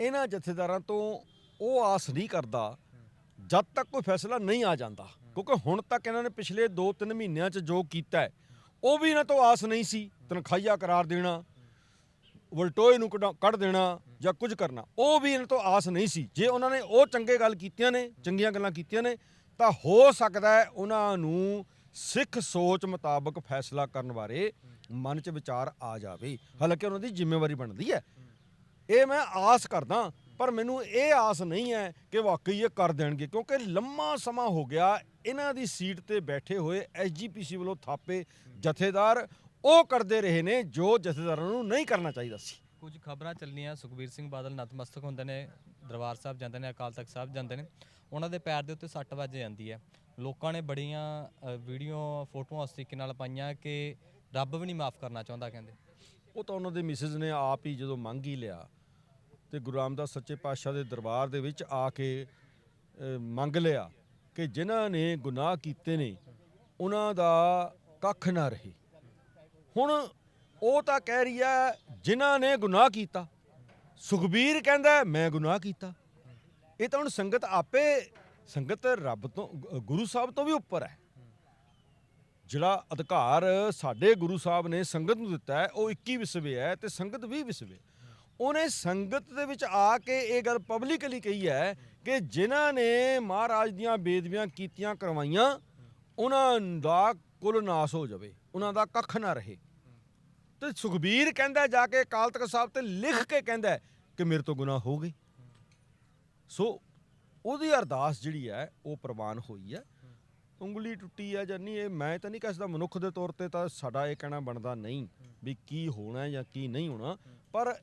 ਇਹਨਾਂ ਜਥੇਦਾਰਾਂ ਤੋਂ ਉਹ ਆਸ ਨਹੀਂ ਕਰਦਾ ਜਦ ਤੱਕ ਕੋਈ ਫੈਸਲਾ ਨਹੀਂ ਆ ਜਾਂਦਾ। ਕਿਉਂਕਿ ਹੁਣ ਤੱਕ ਇਹਨਾਂ ਨੇ ਪਿਛਲੇ 2-3 ਮਹੀਨਿਆਂ 'ਚ ਜੋ ਕੀਤਾ ਹੈ, ਉਹ ਵੀ ਇਹਨਾਂ ਤੋਂ ਆਸ ਨਹੀਂ ਸੀ ਤਨਖਾਹੀਆ ਕਰਾਰ ਦੇਣਾ, ਵਲਟੋਏ ਨੂੰ ਕਢਾ- ਕੱਢ ਦੇਣਾ ਜਾਂ ਕੁਝ ਕਰਨਾ। ਉਹ ਵੀ ਇਹਨਾਂ ਤੋਂ ਆਸ ਨਹੀਂ ਸੀ। ਜੇ ਉਹਨਾਂ ਨੇ ਉਹ ਚੰਗੇ ਗੱਲ ਕੀਤੀਆਂ ਨੇ, ਚੰਗੀਆਂ ਗੱਲਾਂ ਕੀਤੀਆਂ ਨੇ, ਤਾਂ ਹੋ ਸਕਦਾ ਹੈ ਉਹਨਾਂ ਨੂੰ ਸਿੱਖ ਸੋਚ ਮੁਤਾਬਕ ਫੈਸਲਾ ਕਰਨ ਬਾਰੇ ਮਨ 'ਚ ਵਿਚਾਰ ਆ ਜਾਵੇ। ਹਾਲਾਂਕਿ ਉਹਨਾਂ ਦੀ ਜ਼ਿੰਮੇਵਾਰੀ ਬਣਦੀ ਹੈ। ਇਹ ਮੈਂ ਆਸ ਕਰਦਾ ਪਰ ਮੈਨੂੰ ਇਹ ਆਸ ਨਹੀਂ ਹੈ ਕਿ ਵਾਕਈ ਇਹ ਕਰ ਦੇਣਗੇ ਕਿਉਂਕਿ ਲੰਮਾ ਸਮਾਂ ਹੋ ਗਿਆ ਇਹਨਾਂ ਦੀ ਸੀਟ ਤੇ ਬੈਠੇ ਹੋਏ ਐਸਜੀਪੀਸੀ ਵੱਲੋਂ ਥਾਪੇ ਜਥੇਦਾਰ ਉਹ ਕਰਦੇ ਰਹੇ ਨੇ ਜੋ ਜਥੇਦਾਰਾਂ ਨੂੰ ਨਹੀਂ ਕਰਨਾ ਚਾਹੀਦਾ ਸੀ। ਕੁਝ ਖਬਰਾਂ ਚੱਲੀਆਂ ਸੁਖਬੀਰ ਸਿੰਘ ਬਾਦਲ ਨਤਮਸਤਕ ਹੁੰਦੇ ਨੇ ਦਰਬਾਰ ਸਾਹਿਬ ਜਾਂਦੇ ਨੇ ਅਕਾਲ ਤਖਤ ਸਾਹਿਬ ਜਾਂਦੇ ਨੇ ਉਹਨਾਂ ਦੇ ਪੈਰ ਦੇ ਉੱਤੇ ਸੱਟ ਵੱਜ ਜਾਂਦੀ ਹੈ। ਲੋਕਾਂ ਨੇ ਬੜੀਆਂ ਵੀਡੀਓ ਫੋਟੋਆਂ ਉਸ ਤਰੀਕੇ ਨਾਲ ਪਾਈਆਂ ਕਿ ਰੱਬ ਵੀ ਨਹੀਂ ਮਾਫ ਕਰਨਾ ਚਾਹੁੰਦਾ ਕਹਿੰਦੇ। ਉਹ ਤਾਂ ਉਹਨਾਂ ਦੇ ਮਿਸਿਸ ਨੇ ਆਪ ਹੀ ਜਦੋਂ ਮੰਗ ਹੀ ਲਿਆ ਤੇ ਗੁਰੂ ਰਾਮਦਾਸ ਸੱਚੇ ਪਾਤਸ਼ਾਹ ਦੇ ਦਰਬਾਰ ਦੇ ਵਿੱਚ ਆ ਕੇ ਮੰਗ ਲਿਆ ਕਿ ਜਿਨ੍ਹਾਂ ਨੇ ਗੁਨਾਹ ਕੀਤੇ ਨੇ, ਉਹਨਾਂ ਦਾ ਕੱਖ ਨਾ ਰਹੇ। ਹੁਣ ਉਹ ਤਾਂ ਕਹਿ ਰਹੀ ਹੈ, ਜਿਨ੍ਹਾਂ ਨੇ ਗੁਨਾਹ ਕੀਤਾ, ਸੁਖਬੀਰ ਕਹਿੰਦਾ ਮੈਂ ਗੁਨਾਹ ਕੀਤਾ। ਇਹ ਤਾਂ ਹੁਣ ਸੰਗਤ ਆਪੇ, ਸੰਗਤ ਰੱਬ ਤੋਂ ਗੁਰੂ ਸਾਹਿਬ ਤੋਂ ਵੀ ਉੱਪਰ ਹੈ। ਜਿਹੜਾ ਅਧਿਕਾਰ ਸਾਡੇ ਗੁਰੂ ਸਾਹਿਬ ਨੇ ਸੰਗਤ ਨੂੰ ਦਿੱਤਾ ਹੈ, ਉਹ 21 ਵਿਸਵੇ ਹੈ ਤੇ ਸੰਗਤ 20 ਵਿਸਵੇ। ਉਹਨੇ ਸੰਗਤ ਦੇ ਵਿੱਚ ਆ ਕੇ ਇਹ ਗੱਲ ਪਬਲਿਕਲੀ ਕਹੀ ਹੈ ਕਿ ਜਿਨ੍ਹਾਂ ਨੇ ਮਹਾਰਾਜ ਦੀਆਂ ਬੇਦਬੀਆਂ ਕੀਤੀਆਂ ਕਰਵਾਈਆਂ, ਉਹਨਾਂ ਦਾ ਕੁਲ ਨਾਸ ਹੋ ਜਾਵੇ, ਉਹਨਾਂ ਦਾ ਕੱਖ ਨਾ ਰਹੇ। ਤੇ ਸੁਖਬੀਰ ਕਹਿੰਦਾ ਜਾ ਕੇ ਅਕਾਲ ਤਖਤ ਸਾਹਿਬ ਤੇ ਲਿਖ ਕੇ ਕਹਿੰਦਾ ਕਿ ਮੇਰੇ ਤੋਂ ਗੁਨਾਹ ਹੋ ਗਏ। ਸੋ ਉਹਦੀ ਅਰਦਾਸ ਜਿਹੜੀ ਹੈ, ਉਹ ਪ੍ਰਵਾਨ ਹੋਈ ਹੈ। ਉਂਗਲੀ ਟੁੱਟੀ ਹੈ ਜਾਂ ਨਹੀਂ, ਇਹ ਮੈਂ ਤਾਂ ਨਹੀਂ ਕਹਿੰਦਾ ਮਨੁੱਖ ਦੇ ਤੌਰ ਤੇ ਤਾਂ ਸਾਡਾ ਇਹ ਕਹਿਣਾ ਬਣਦਾ ਨਹੀਂ ਵੀ ਕੀ ਹੋਣਾ ਜਾਂ ਕੀ ਨਹੀਂ ਹੋਣਾ। ਪਰ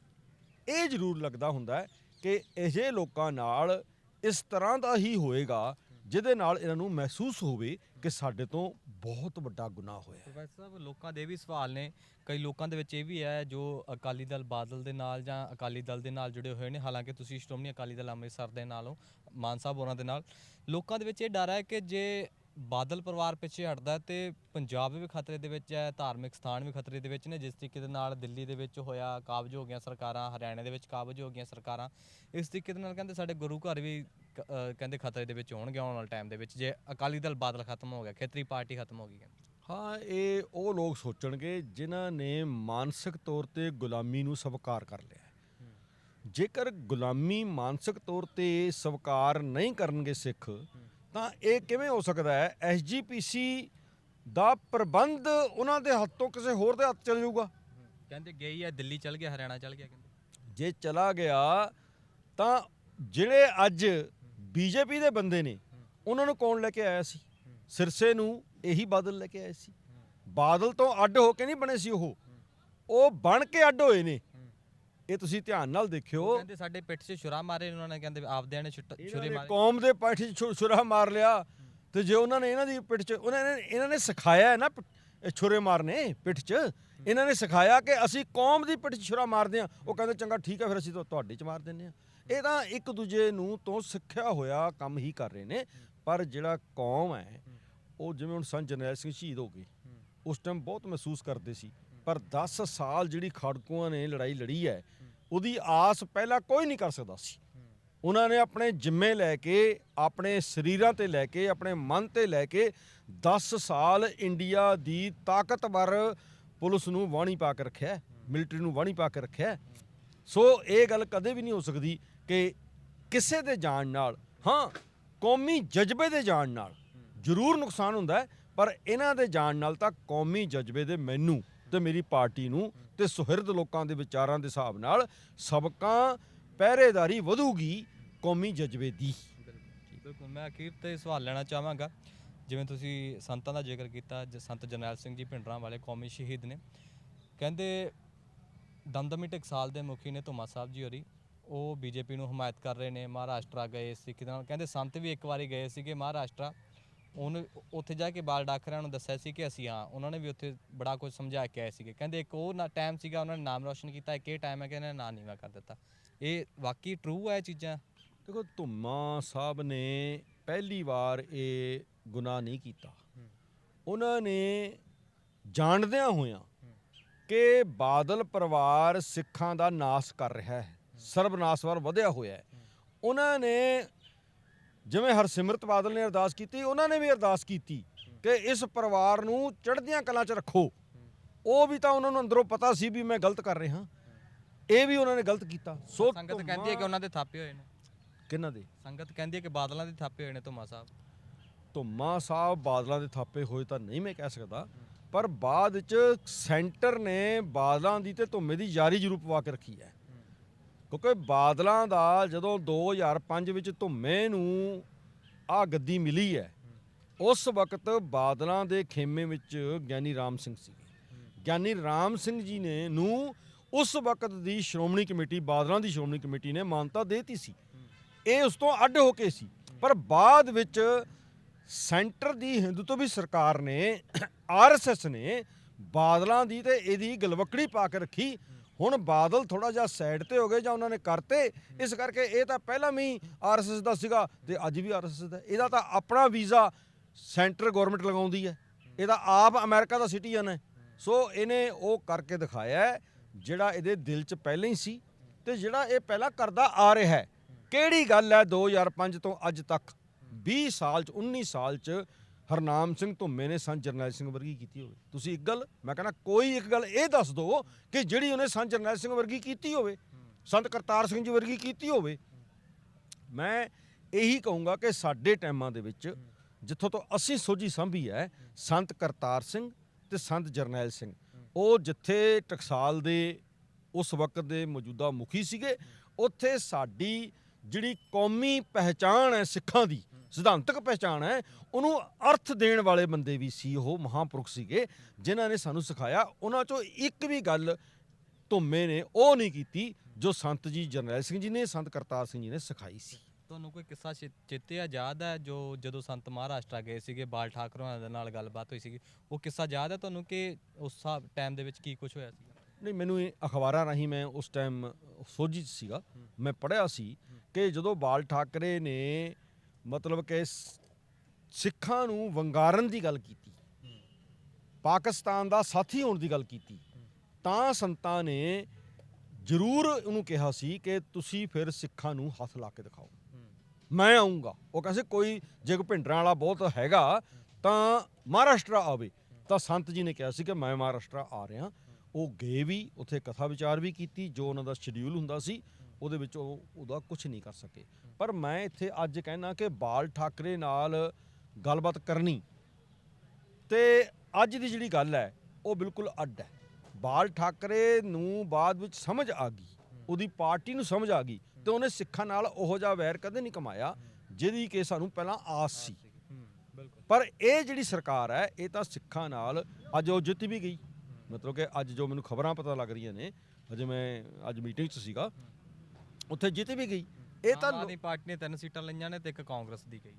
ਇਹ ਜ਼ਰੂਰ ਲੱਗਦਾ ਹੁੰਦਾ ਹੈ ਕਿ ਇਹੇ ਲੋਕਾਂ ਨਾਲ ਇਸ ਤਰ੍ਹਾਂ ਦਾ ਹੀ ਹੋਏਗਾ ਜਿਹਦੇ ਨਾਲ ਇਹਨਾਂ ਨੂੰ ਮਹਿਸੂਸ ਹੋਵੇ ਕਿ ਸਾਡੇ ਤੋਂ ਬਹੁਤ ਵੱਡਾ ਗੁਨਾਹ ਹੋਇਆ ਹੈ। ਪ੍ਰੋਫੈਸਰ ਸਾਹਿਬ ਲੋਕਾਂ ਦੇ ਇਹ ਵੀ ਸਵਾਲ ਨੇ, ਕਈ ਲੋਕਾਂ ਦੇ ਵਿੱਚ ਇਹ ਵੀ ਹੈ ਜੋ ਅਕਾਲੀ ਦਲ ਬਾਦਲ ਦੇ ਨਾਲ ਜਾਂ ਅਕਾਲੀ ਦਲ ਦੇ ਨਾਲ ਜੁੜੇ ਹੋਏ ਨੇ, ਹਾਲਾਂਕਿ ਤੁਸੀਂ ਸ਼੍ਰੋਮਣੀ ਅਕਾਲੀ ਦਲ ਅੰਮ੍ਰਿਤਸਰ ਦੇ ਨਾਲੋਂ ਮਾਨ ਸਾਹਿਬ ਹੋਰਾਂ ਦੇ ਨਾਲ, ਲੋਕਾਂ ਦੇ ਵਿੱਚ ਇਹ ਡਰ ਹੈ ਕਿ ਜੇ ਬਾਦਲ ਪਰਿਵਾਰ ਪਿੱਛੇ ਹਟਦਾ ਹੈ ਤੇ ਪੰਜਾਬ ਵੀ ਖਤਰੇ ਦੇ ਵਿੱਚ ਹੈ, ਧਾਰਮਿਕ ਸਥਾਨ ਵੀ ਖਤਰੇ ਦੇ ਵਿੱਚ ਨੇ, ਜਿਸ ਤਰੀਕੇ ਦੇ ਨਾਲ ਦਿੱਲੀ ਦੇ ਵਿੱਚ ਹੋਇਆ, ਕਾਬਜ ਹੋ ਗਈਆਂ ਸਰਕਾਰਾਂ, ਹਰਿਆਣਾ ਦੇ ਵਿੱਚ ਕਾਬਜ ਹੋ ਗਈਆਂ ਸਰਕਾਰਾਂ, ਇਸ ਤਰੀਕੇ ਦੇ ਨਾਲ ਕਹਿੰਦੇ ਸਾਡੇ ਗੁਰੂ ਘਰ ਵੀ ਕ- ਕਹਿੰਦੇ ਖਤਰੇ ਦੇ ਵਿੱਚ ਹੋਣਗੇ ਆਉਣ ਵਾਲੇ ਟਾਈਮ ਦੇ ਵਿੱਚ, ਜੇ ਅਕਾਲੀ ਦਲ ਬਾਦਲ ਖਤਮ ਹੋ ਗਿਆ, ਖੇਤਰੀ ਪਾਰਟੀ ਖਤਮ ਹੋ ਗਈ ਕਹਿੰਦੇ। ਹਾਂ, ਇਹ ਉਹ ਲੋਕ ਸੋਚਣਗੇ ਜਿਨ੍ਹਾਂ ਨੇ ਮਾਨਸਿਕ ਤੌਰ ਤੇ ਗੁਲਾਮੀ ਨੂੰ ਸਵੀਕਾਰ ਕਰ ਲਿਆ ਜੇਕਰ ਗੁਲਾਮੀ ਮਾਨਸਿਕ ਤੌਰ ਤੇ ਸਵੀਕਾਰ ਨਹੀਂ ਕਰਨਗੇ ਸਿੱਖ ਤਾਂ ਇਹ ਕਿਵੇਂ ਹੋ ਸਕਦਾ ਹੈ? ਐਸਜੀਪੀਸੀ ਦਾ ਪ੍ਰਬੰਧ ਉਹਨਾਂ ਦੇ ਹੱਥੋਂ ਕਿਸੇ ਹੋਰ ਦੇ ਹੱਥ ਚਲ ਜਾਊਗਾ। ਕਹਿੰਦੇ ਗਈ ਹੈ ਦਿੱਲੀ ਚਲ ਗਿਆ ਹਰਿਆਣਾ ਚਲ ਗਿਆ ਕਹਿੰਦੇ। ਜੇ ਚਲਾ ਗਿਆ ਤਾਂ ਜਿਹੜੇ ਅੱਜ ਬੀਜੇਪੀ ਦੇ ਬੰਦੇ ਨੇ ਉਹਨਾਂ ਨੂੰ ਕੌਣ ਲੈ ਕੇ ਆਇਆ ਸੀ? ਸਿਰਸੇ ਨੂੰ ਇਹੀ ਬਾਦਲ ਲੈ ਕੇ ਆਏ ਸੀ। ਬਾਦਲ ਤੋਂ ਅੱਡ ਹੋ ਕੇ ਨਹੀਂ ਬਣੇ ਸੀ ਉਹ। ਉਹ ਬਣ ਕੇ ਅੱਡ ਹੋਏ ਨੇ। ਇਹ ਤੁਸੀਂ ਧਿਆਨ ਨਾਲ ਦੇਖਿਓ। ਕਹਿੰਦੇ ਸਾਡੇ ਪਿੱਠ 'ਚ ਛੁਰਾ ਮਾਰੇ ਉਹਨਾਂ ਨੇ ਕਹਿੰਦੇ ਆਪਦਿਆਂ ਨੇ ਛੁਰੇ ਮਾਰੇ। ਕੌਮ ਦੇ ਪਾਠੀ ਛੁਰਾ ਮਾਰ ਲਿਆ। ਤੇ ਜੇ ਉਹਨਾਂ ਨੇ ਇਹਨਾਂ ਦੀ ਪਿੱਠ 'ਚ ਉਹਨਾਂ ਨੇ ਇਹਨਾਂ ਨੇ ਸਿਖਾਇਆ ਹੈ ਨਾ ਛੁਰੇ ਮਾਰਨੇ ਪਿੱਠ 'ਚ। ਇਹਨਾਂ ਨੇ ਸਿਖਾਇਆ ਕਿ ਅਸੀਂ ਕੌਮ ਦੀ ਪਿੱਠ 'ਚ ਛੁਰਾ ਮਾਰਦੇ ਆ ਉਹ ਕਹਿੰਦੇ ਚੰਗਾ ਠੀਕ ਹੈ ਫਿਰ ਅਸੀਂ ਤੁਹਾਡੇ 'ਚ ਮਾਰ ਦਿੰਦੇ ਆ ਇਹ ਤਾਂ ਇੱਕ ਦੂਜੇ ਨੂੰ ਤੋਂ ਸਿੱਖਿਆ ਹੋਇਆ ਕੰਮ ਹੀ ਕਰ ਰਹੇ ਨੇ। ਪਰ ਜਿਹੜਾ ਕੌਮ ਹੈ ਉਹ ਜਿਵੇਂ ਹੁਣ ਸੰਤ ਜਰਨੈਲ ਸਿੰਘ ਸ਼ਹੀਦ ਹੋ ਗਏ ਉਸ ਟਾਈਮ ਬਹੁਤ ਮਹਿਸੂਸ ਕਰਦੇ ਸੀ। ਪਰ 10 ਸਾਲ ਜਿਹੜੀ ਖੜਕੂਆਂ ਨੇ ਲੜਾਈ ਲੜੀ ਹੈ ਉਹਦੀ ਆਸ ਪਹਿਲਾਂ ਕੋਈ ਨਹੀਂ ਕਰ ਸਕਦਾ ਸੀ। ਉਹਨਾਂ ਨੇ ਆਪਣੇ ਜਿੰਮੇ ਲੈ ਕੇ, ਆਪਣੇ ਸਰੀਰਾਂ ਤੇ ਲੈ ਕੇ, ਆਪਣੇ ਮਨ ਤੇ ਲੈ ਕੇ 10 ਸਾਲ ਇੰਡੀਆ ਦੀ ਤਾਕਤਵਰ ਪੁਲਿਸ ਨੂੰ ਵਾਣੀ ਪਾ ਕੇ ਰੱਖਿਆ, ਮਿਲਟਰੀ ਨੂੰ ਵਾਣੀ ਪਾ ਕੇ ਰੱਖਿਆ। ਸੋ ਇਹ ਗੱਲ ਕਦੇ ਵੀ ਨਹੀਂ ਹੋ ਸਕਦੀ ਕਿ ਕਿਸੇ ਦੇ ਜਾਣ ਨਾਲ, ਹਾਂ, ਕੌਮੀ ਜਜ਼ਬੇ ਦੇ ਜਾਣ ਨਾਲ ਜ਼ਰੂਰ ਨੁਕਸਾਨ ਹੁੰਦਾ ਪਰ ਇਹਨਾਂ ਦੇ ਜਾਣ ਨਾਲ ਤਾਂ ਕੌਮੀ ਜਜ਼ਬੇ ਦੇ ਮੈਨੂੰ ਤੇ ਮੇਰੀ ਪਾਰਟੀ ਨੂੰ ਤੇ ਸੁਹਿਰਦ ਲੋਕਾਂ ਦੇ ਵਿਚਾਰਾਂ ਦੇ ਹਿਸਾਬ ਨਾਲ ਸਬਕਾਂ ਪਹਿਰੇਦਾਰੀ ਵਧੂਗੀ ਕੌਮੀ ਜਜ਼ਬੇ ਦੀ। ਬਿਲਕੁਲ ਮੈਂ ਅਖੀਰ ਤੇ ਸਵਾਲ ਲੈਣਾ ਚਾਹਾਂਗਾ। ਜਿਵੇਂ ਤੁਸੀਂ ਸੰਤਾਂ ਦਾ ਜ਼ਿਕਰ ਕੀਤਾ, ਜ- ਸੰਤ ਜਰਨੈਲ ਸਿੰਘ ਜੀ ਭਿੰਡਰਾਂ ਵਾਲੇ ਕੌਮੀ ਸ਼ਹੀਦ ਨੇ। ਕਹਿੰਦੇ ਦਮਦਮੀ ਟਕਸਾਲ ਦੇ ਮੁਖੀ ਨੇ ਧੁਮਾ ਸਾਹਿਬ ਜੀ ਹੋਰੀ। ਉਹ ਬੀਜੇਪੀ ਨੂੰ ਹਮਾਇਤ ਕਰ ਰਹੇ ਨੇ, ਮਹਾਰਾਸ਼ਟਰ ਗਏ ਸਿੱਖ ਨਾਲ। ਕਹਿੰਦੇ, ਸੰਤ ਵੀ ਇੱਕ ਵਾਰੀ ਗਏ ਸੀਗੇ ਮਹਾਰਾਸ਼ਟਰ। ਉਹਨੂੰ ਉੱਥੇ ਜਾ ਕੇ ਬਾਲ ਡਾਕਰਿਆਂ ਨੂੰ ਦੱਸਿਆ ਸੀ ਕਿ ਅਸੀਂ ਹਾਂ, ਉਹਨਾਂ ਨੇ ਵੀ ਉੱਥੇ ਬੜਾ ਕੁਝ ਸਮਝਾ ਕੇ ਆਏ ਸੀਗੇ। ਕਹਿੰਦੇ ਇੱਕ ਉਹ ਨਾ ਟਾਈਮ ਸੀਗਾ, ਉਹਨਾਂ ਨੇ ਨਾਮ ਰੋਸ਼ਨ ਕੀਤਾ, ਇੱਕ ਇਹ ਟਾਈਮ ਹੈ ਕਿ ਇਹਨਾਂ ਨੇ ਨਾਂ ਨੀਵਾ ਕਰ ਦਿੱਤਾ। ਇਹ ਵਾਕਈ ਟਰੂ ਹੈ ਇਹ ਚੀਜ਼ਾਂ? ਦੇਖੋ, ਧੁੰਮਾ ਸਾਹਿਬ ਨੇ ਪਹਿਲੀ ਵਾਰ ਇਹ ਗੁਨਾਹ ਨਹੀਂ ਕੀਤਾ। ਉਹਨਾਂ ਨੇ ਜਾਣਦਿਆਂ ਹੋਇਆਂ ਕਿ ਬਾਦਲ ਪਰਿਵਾਰ ਸਿੱਖਾਂ ਦਾ ਨਾਸ ਕਰ ਰਿਹਾ ਹੈ, ਸਰਬਨਾਸ਼ ਵੱਲ ਵਧਿਆ ਹੋਇਆ ਹੈ। ਉਹਨਾਂ ਨੇ ਜਿਵੇਂ ਹਰਸਿਮਰਤ ਬਾਦਲ ਨੇ ਅਰਦਾਸ ਕੀਤੀ ਉਹਨਾਂ ਨੇ ਵੀ ਅਰਦਾਸ ਕੀਤੀ ਕਿ ਇਸ ਪਰਿਵਾਰ ਨੂੰ ਚੜ੍ਹਦੀਆਂ ਕਲਾਂ 'ਚ ਰੱਖੋ। ਉਹ ਵੀ ਤਾਂ ਉਹਨਾਂ ਨੂੰ ਅੰਦਰੋਂ ਪਤਾ ਸੀ ਵੀ ਮੈਂ ਗਲਤ ਕਰ ਰਿਹਾ। ਇਹ ਵੀ ਉਹਨਾਂ ਨੇ ਗਲਤ ਕੀਤਾ। ਸੋ ਸੰਗਤ ਕਹਿੰਦੀ ਹੈ ਕਿ ਉਹਨਾਂ ਦੇ ਥਾਪੇ ਹੋਏ ਨੇ। ਕਿਹਨਾਂ ਦੇ? ਸੰਗਤ ਕਹਿੰਦੀ ਹੈ ਕਿ ਬਾਦਲਾਂ ਦੇ ਥਾਪੇ ਹੋਏ ਨੇ ਧੁਮਾ ਸਾਹਿਬ। ਧੁੰਮਾ ਸਾਹਿਬ ਬਾਦਲਾਂ ਦੇ ਥਾਪੇ ਹੋਏ ਤਾਂ ਨਹੀਂ ਮੈਂ ਕਹਿ ਸਕਦਾ ਪਰ ਬਾਅਦ ਵਿੱਚ ਸੈਂਟਰ ਨੇ ਬਾਦਲਾਂ ਦੀ ਤੇ ਧੁੰਮੇ ਦੀ ਯਾਰੀ ਜ਼ਰੂਰ ਪਵਾ ਕੇ ਰੱਖੀ ਹੈ। ਕਿਉਂਕਿ ਬਾਦਲਾਂ ਦਾ ਜਦੋਂ 2005 ਵਿੱਚ ਧੁੰਮੇ ਨੂੰ ਆ ਗੱਦੀ ਮਿਲੀ ਹੈ, ਉਸ ਵਕਤ ਬਾਦਲਾਂ ਦੇ ਖੇਮੇ ਵਿੱਚ ਗਿਆਨੀ ਰਾਮ ਸਿੰਘ ਸੀ ਗਿਆਨੀ ਰਾਮ ਸਿੰਘ ਜੀ ਨੇ ਨੂੰ ਉਸ ਵਕਤ ਦੀ ਸ਼੍ਰੋਮਣੀ ਕਮੇਟੀ, ਬਾਦਲਾਂ ਦੀ ਸ਼੍ਰੋਮਣੀ ਕਮੇਟੀ ਨੇ ਮਾਨਤਾ ਦੇਤੀ ਸੀ। ਇਹ ਉਸ ਤੋਂ ਅੱਡ ਹੋ ਕੇ ਸੀ। ਪਰ ਬਾਅਦ ਵਿੱਚ ਸੈਂਟਰ ਦੀ ਹਿੰਦੂਤਵੀ ਸਰਕਾਰ ਨੇ ਆਰਐਸਐਸ ਨੇ ਬਾਦਲਾਂ ਦੀ ਤੇ ਇਹਦੀ ਗਲਵਕੜੀ ਪਾ ਕੇ ਰੱਖੀ। ਹੁਣ ਬਾਦਲ ਥੋੜਾ ਜਿਹਾ ਸਾਈਡ ਤੇ ਹੋ ਗਏ ਜਾਂ ਉਹਨਾਂ ਨੇ ਕਰਤੇ, ਇਸ ਕਰਕੇ ਇਹ ਤਾਂ ਪਹਿਲਾਂ ਵੀ ਆਰਐਸਐਸ ਦਾ ਸੀਗਾ ਤੇ ਅੱਜ ਵੀ ਆਰਐਸਐਸ ਦਾ। ਇਹਦਾ ਤਾਂ ਆਪਣਾ ਵੀਜ਼ਾ ਸੈਂਟਰ ਗਵਰਨਮੈਂਟ ਲਗਾਉਂਦੀ ਹੈ। ਇਹਦਾ ਆਪ ਅਮਰੀਕਾ ਦਾ ਸਿਟੀਜ਼ਨ ਹੈ। ਸੋ ਇਹਨੇ ਉਹ ਕਰਕੇ ਦਿਖਾਇਆ ਜਿਹੜਾ ਇਹਦੇ ਦਿਲ 'ਚ ਪਹਿਲਾਂ ਹੀ ਸੀ ਤੇ ਜਿਹੜਾ ਇਹ ਪਹਿਲਾਂ ਕਰਦਾ ਆ ਰਿਹਾ ਹੈ। ਕਿਹੜੀ ਗੱਲ ਹੈ 2005 ਤੋਂ ਅੱਜ ਤੱਕ? 20 ਸਾਲ 'ਚ 19 ਸਾਲ 'ਚ ਹਰਨਾਮ ਸਿੰਘ ਧੁੰਮੇ ਨੇ ਸੰਤ ਜਰਨੈਲ ਸਿੰਘ ਵਰਗੀ ਕੀਤੀ ਹੋਵੇ। ਤੁਸੀਂ ਇੱਕ ਗੱਲ, ਮੈਂ ਕਹਿੰਦਾ ਕੋਈ ਇੱਕ ਗੱਲ ਇਹ ਦੱਸ ਦਿਓ ਕਿ ਜਿਹੜੀ ਉਹਨੇ ਸੰਤ ਜਰਨੈਲ ਸਿੰਘ ਵਰਗੀ ਕੀਤੀ ਹੋਵੇ, ਸੰਤ ਕਰਤਾਰ ਸਿੰਘ ਜੀ ਵਰਗੀ ਕੀਤੀ ਹੋਵੇ, ਮੈਂ ਇਹੀ ਕਹੂੰਗਾ ਕਿ ਸਾਡੇ ਟਾਈਮਾਂ ਦੇ ਵਿੱਚ ਜਿੱਥੋਂ ਤੋਂ ਅਸੀਂ ਸੋਝੀ ਸੰਭੀ ਹੈ, ਸੰਤ ਕਰਤਾਰ ਸਿੰਘ ਤੇ ਸੰਤ ਜਰਨੈਲ ਸਿੰਘ। ਉਹ ਜਿੱਥੇ ਟਕਸਾਲ ਦੇ ਉਸ ਵਕਤ ਦੇ ਮੌਜੂਦਾ ਮੁਖੀ ਸੀਗੇ, ਉੱਥੇ ਸਾਡੀ ਜਿਹੜੀ ਕੌਮੀ ਪਹਿਚਾਣ ਹੈ ਸਿੱਖਾਂ ਦੀ ਸਿਧਾਂਤਕ ਪਹਿਚਾਣ ਹੈ। ਉਹਨੂੰ ਅਰਥ ਦੇਣ ਵਾਲੇ ਬੰਦੇ ਵੀ ਸੀ ਉਹ ਮਹਾਂਪੁਰਖ ਸੀਗੇ ਜਿਨ੍ਹਾਂ ਨੇ ਸਾਨੂੰ ਸਿਖਾਇਆ। ਉਹਨਾਂ ਚੋਂ ਇੱਕ ਵੀ ਗੱਲ ਧੁੰਮੇ ਨੇ ਉਹ ਨਹੀਂ ਕੀਤੀ ਜੋ ਸੰਤ ਜੀ ਜਰਨੈਲ ਸਿੰਘ ਜੀ ਨੇ ਸੰਤ ਕਰਤਾਰ ਸਿੰਘ ਜੀ ਨੇ ਸਿਖਾਈ ਸੀ। ਤੁਹਾਨੂੰ ਕੋਈ ਕਿੱਸਾ ਚੇ- ਚੇਤੇ ਆ ਯਾਦ ਹੈ ਜੋ ਜਦੋਂ ਸੰਤ ਮਹਾਰਾਸ਼ਟਰ ਗਏ ਸੀਗੇ ਬਾਲ ਠਾਕਰੇ ਹੋਣਾ ਦੇ ਨਾਲ ਗੱਲਬਾਤ ਹੋਈ ਸੀਗੀ? ਉਹ ਕਿੱਸਾ ਯਾਦ ਹੈ ਤੁਹਾਨੂੰ ਕਿ ਉਸ ਟਾਈਮ ਦੇ ਵਿੱਚ ਕੀ ਕੁਝ ਹੋਇਆ ਸੀ ਨਹੀਂ ਮੈਨੂੰ ਇਹ ਅਖਬਾਰਾਂ ਰਾਹੀਂ ਮੈਂ ਉਸ ਟਾਈਮ ਸੋਝੀ 'ਚ ਸੀਗਾ। ਮੈਂ ਪੜ੍ਹਿਆ ਸੀ ਕਿ ਜਦੋਂ ਬਾਲ ਠਾਕਰੇ ਨੇ ਮਤਲਬ ਕਿ ਸ- ਸਿੱਖਾਂ ਨੂੰ ਵੰਗਾਰਨ ਦੀ ਗੱਲ ਕੀਤੀ। ਪਾਕਿਸਤਾਨ ਦਾ ਸਾਥੀ ਹੋਣ ਦੀ ਗੱਲ ਕੀਤੀ। ਤਾਂ ਸੰਤਾਂ ਨੇ ਜ਼ਰੂਰ ਉਹਨੂੰ ਕਿਹਾ ਸੀ ਕਿ ਤੁਸੀਂ ਫਿਰ ਸਿੱਖਾਂ ਨੂੰ ਹੱਥ ਲਾ ਕੇ ਦਿਖਾਓ। ਮੈਂ ਆਉਂਗਾ ਉਹ ਕਹਿੰਦੇ ਕੋਈ ਜੇ ਕੋਈ ਭਿੰਡਰਾਂ ਵਾਲਾ ਬਹੁਤ ਹੈਗਾ, ਤਾਂ ਮਹਾਰਾਸ਼ਟਰ ਆਵੇ। ਤਾਂ ਸੰਤ ਜੀ ਨੇ ਕਿਹਾ ਸੀ ਕਿ ਮੈਂ ਮਹਾਰਾਸ਼ਟਰ ਆ ਰਿਹਾ। ਉਹ ਗਏ ਵੀ, ਉੱਥੇ ਕਥਾ ਵਿਚਾਰ ਵੀ ਕੀਤੀ, ਜੋ ਉਹਨਾਂ ਦਾ ਸ਼ਡਿਊਲ ਹੁੰਦਾ ਸੀ, ਉਹਦੇ ਵਿੱਚ ਉਹ, ਉਹਦਾ ਕੁਝ ਨਹੀਂ ਕਰ ਸਕੇ। ਪਰ ਮੈਂ ਇੱਥੇ ਅੱਜ ਕਹਿਣਾ ਕਿ ਬਾਲ ਠਾਕਰੇ ਨਾਲ ਗੱਲਬਾਤ ਕਰਨੀ ਤੇ ਅੱਜ ਦੀ ਜਿਹੜੀ ਗੱਲ ਹੈ, ਉਹ ਬਿਲਕੁਲ ਅੱਡ ਹੈ। ਬਾਲ ਠਾਕਰੇ ਨੂੰ ਬਾਅਦ ਵਿੱਚ ਸਮਝ ਆ ਗਈ, ਉਹਦੀ ਪਾਰਟੀ ਨੂੰ ਸਮਝ ਆ ਗਈ ਤੇ ਉਹਨੇ ਸਿੱਖਾਂ ਨਾਲ ਉਹੋ ਜਿਹਾ ਵੈਰ ਕਦੇ ਨਹੀਂ ਕਮਾਇਆ ਜਿਹਦੀ ਕਿ ਸਾਨੂੰ ਪਹਿਲਾਂ ਆਸ ਸੀ। ਪਰ ਇਹ ਜਿਹੜੀ ਸਰਕਾਰ ਹੈ, ਇਹ ਤਾਂ ਸਿੱਖਾਂ ਨਾਲ ਅੱਜ ਉਹ ਜਿੱਤ ਵੀ ਗਈ। ਮਤਲਬ ਕਿ ਅੱਜ ਜੋ ਮੈਨੂੰ ਖਬਰਾਂ ਪਤਾ ਲੱਗ ਰਹੀਆਂ ਨੇ, ਅਜੇ ਮੈਂ ਅੱਜ ਮੀਟਿੰਗ 'ਚ ਸੀਗਾ, ਉੱਥੇ ਜਿੱਤ ਵੀ ਗਈ। ਇਹ ਤਾਂ ਆਮ ਆਦਮੀ ਪਾਰਟੀ ਨੇ ਤਿੰਨ ਸੀਟਾਂ ਲਈਆਂ ਨੇ ਤੇ ਇੱਕ ਕਾਂਗਰਸ ਦੀ ਗਈ।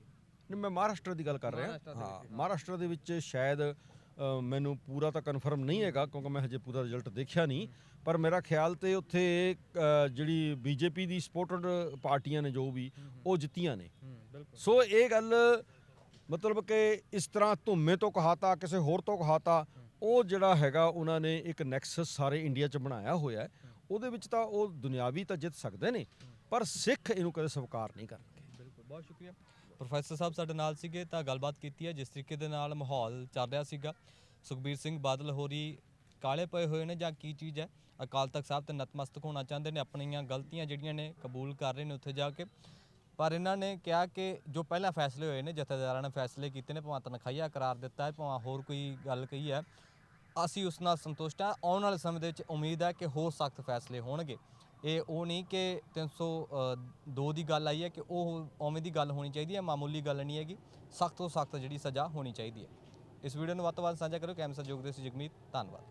ਨਹੀਂ ਮੈਂ ਮਹਾਰਾਸ਼ਟਰ ਦੀ ਗੱਲ ਕਰ ਰਿਹਾ। ਮਹਾਰਾਸ਼ਟਰ ਦੇ ਹਾਂ ਵਿੱਚ, ਮਹਾਰਾਸ਼ਟਰ ਦੇ ਵਿੱਚ ਸ਼ਾਇਦ ਅ, ਮੈਨੂੰ ਪੂਰਾ ਤਾਂ ਕਨਫਰਮ ਨਹੀਂ ਹੈਗਾ ਕਿਉਂਕਿ ਮੈਂ ਹਜੇ ਪੂਰਾ ਰਿਜ਼ਲਟ ਦੇਖਿਆ ਨਹੀਂ। ਪਰ ਮੇਰਾ ਖਿਆਲ ਤੇ ਉੱਥੇ ਅ, ਜਿਹੜੀ ਬੀਜੇਪੀ ਦੀ ਸਪੋਰਟਡ ਪਾਰਟੀਆਂ ਨੇ ਜੋ ਵੀ ਉਹ ਜਿੱਤੀਆਂ ਨੇ। ਬਿਲਕੁਲ। ਸੋ ਇਹ ਗੱਲ ਮਤਲਬ ਕਿ ਇਸ ਤਰ੍ਹਾਂ ਧੁੰਮੇ ਤੋਂ ਕਹਾਤਾ ਕਿਸੇ ਹੋਰ ਤੋਂ ਕਹਾਤਾ ਉਹ ਜਿਹੜਾ ਹੈਗਾ ਉਹਨਾਂ ਨੇ ਇੱਕ ਨੈਕਸਸ ਸਾਰੇ ਇੰਡੀਆ 'ਚ ਬਣਾਇਆ ਹੋਇਆ ਹੈ। ਉਹਦੇ ਵਿੱਚ ਤਾਂ ਉਹ ਦੁਨਿਆਵੀ ਤਾਂ ਜਿੱਤ ਸਕਦੇ ਨੇ। ਪਰ ਸਿੱਖ ਇਹਨੂੰ ਕਦੇ ਸਵੀਕਾਰ ਨਹੀਂ ਕਰਨਗੇ। ਬਿਲਕੁਲ, ਬਹੁਤ ਸ਼ੁਕਰੀਆ। ਪ੍ਰੋਫੈਸਰ ਸਾਹਿਬ ਸਾਡੇ ਨਾਲ ਸੀਗੇ, ਤਾਂ ਗੱਲਬਾਤ ਕੀਤੀ ਹੈ, ਜਿਸ ਤਰੀਕੇ ਦੇ ਨਾਲ ਮਾਹੌਲ ਚੱਲ ਰਿਹਾ ਸੀਗਾ। ਸੁਖਬੀਰ ਸਿੰਘ ਬਾਦਲ ਹੋਰੀ ਕਾਲੇ ਪਏ ਹੋਏ ਨੇ ਜਾਂ ਕੀ ਚੀਜ਼ ਹੈ? ਅਕਾਲ ਤਖਤ ਸਾਹਿਬ ਤੇ ਨਤਮਸਤਕ ਹੋਣਾ ਚਾਹੁੰਦੇ ਨੇ, ਆਪਣੀਆਂ ਗਲਤੀਆਂ ਜਿਹੜੀਆਂ ਨੇ ਕਬੂਲ ਕਰ ਰਹੇ ਨੇ ਉੱਥੇ ਜਾ ਕੇ। ਪਰ ਇਹਨਾਂ ਨੇ ਕਿਹਾ ਕਿ ਜੋ ਪਹਿਲਾਂ ਫੈਸਲੇ ਹੋਏ ਨੇ, ਜਥੇਦਾਰਾਂ ਨੇ ਫੈਸਲੇ ਕੀਤੇ ਨੇ, ਭਾਵੇਂ ਤਨਖਾਹੀਆ ਕਰਾਰ ਦਿੱਤਾ ਹੈ, ਭਾਵੇਂ ਹੋਰ ਕੋਈ ਗੱਲ ਕਹੀ ਹੈ, ਅਸੀਂ ਉਸ ਨਾਲ ਸੰਤੁਸ਼ਟ ਹਾਂ। ਆਉਣ ਵਾਲੇ ਸਮੇਂ ਦੇ ਵਿੱਚ ਉਮੀਦ ਹੈ ਕਿ ਹੋਰ ਸਖਤ ਫੈਸਲੇ ਹੋਣਗੇ। ਇਹ ਉਹ ਨਹੀਂ ਕਿ 302 ਦੀ ਗੱਲ ਆਈ ਹੈ ਕਿ ਉਹ ਉਵੇਂ ਦੀ ਗੱਲ ਹੋਣੀ ਚਾਹੀਦੀ ਹੈ, ਮਾਮੂਲੀ ਗੱਲ ਨਹੀਂ ਹੈਗੀ। ਸਖਤ ਤੋਂ ਸਖਤ ਜਿਹੜੀ ਸਜ਼ਾ ਹੋਣੀ ਚਾਹੀਦੀ ਹੈ। ਇਸ ਵੀਡੀਓ ਨੂੰ ਵੱਧ ਤੋਂ ਵੱਧ ਸਾਂਝਾ ਕਰੋ ਕੈਮਰਾ ਸਹਿਯੋਗ ਦੇ ਸੀ ਜਗਮੀਤ ਧੰਨਵਾਦ।